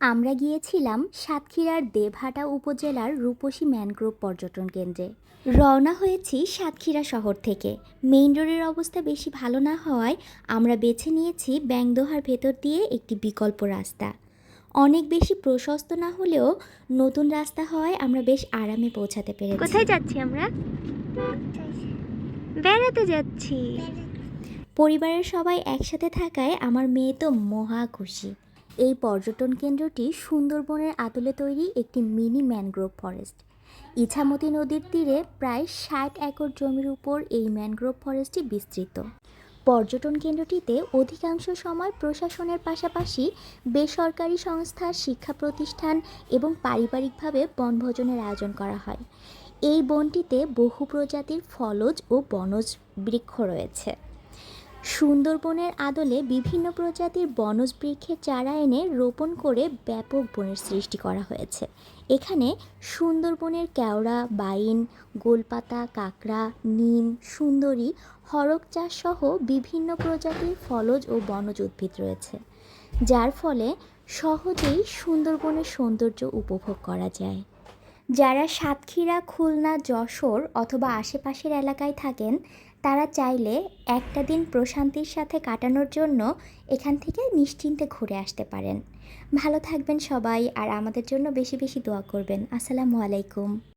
আমরা গিয়েছিলাম সাতক্ষীরার দেবহাটা উপজেলার রূপসী ম্যানগ্রোভ পর্যটন কেন্দ্রে। রওনা হয়েছি সাতক্ষীরা শহর থেকে। মেইন রোডের অবস্থা বেশি ভালো না হওয়ায় আমরা বেছে নিয়েছি ব্যাংদোহার ভেতর দিয়ে একটি বিকল্প রাস্তা। অনেক বেশি প্রশস্ত না হলেও নতুন রাস্তা হওয়ায় আমরা বেশ আরামে পৌঁছাতে পেরেছি। কোথায় যাচ্ছি আমরা? বেড়াতে যাচ্ছি। পরিবারের সবাই একসাথে থাকায় আমার মেয়ে তো মহা খুশি। এই পর্যটন কেন্দ্রটি সুন্দরবনের আদলে তৈরি একটি মিনি ম্যানগ্রোভ ফরেস্ট। ইছামতি নদীর তীরে প্রায় ষাট একর জমির উপর এই ম্যানগ্রোভ ফরেস্টটি বিস্তৃত। পর্যটন কেন্দ্রটিতে অধিকাংশ সময় প্রশাসনের পাশাপাশি বেসরকারি সংস্থা শিক্ষা প্রতিষ্ঠান এবং পারিবারিকভাবে বনভোজনের আয়োজন করা হয়। এই বনটিতে বহু প্রজাতির ফলজ ও বনজ বৃক্ষ রয়েছে। সুন্দরবনের আদলে বিভিন্ন প্রজাতির বনজ বৃক্ষের চারা এনে রোপণ করে ব্যাপক বনের সৃষ্টি করা হয়েছে। এখানে সুন্দরবনের কেওড়া, বাইন, গোলপাতা, কাঁকড়া, নিম, সুন্দরী, হরক চাষ সহ বিভিন্ন প্রজাতির ফলজ ও বনজ উদ্ভিদ রয়েছে। যার ফলে সহজেই সুন্দরবনের সৌন্দর্য উপভোগ করা যায়। যারা সাতক্ষীরা, খুলনা, যশোর অথবা আশেপাশের এলাকায় থাকেন, তারা চাইলে একটা দিন প্রশান্তির সাথে কাটানোর জন্য এখান থেকে নিশ্চিন্তে ঘুরে আসতে পারেন। ভালো থাকবেন সবাই আর আমাদের জন্য বেশি বেশি দোয়া করবেন। আসসালামু আলাইকুম।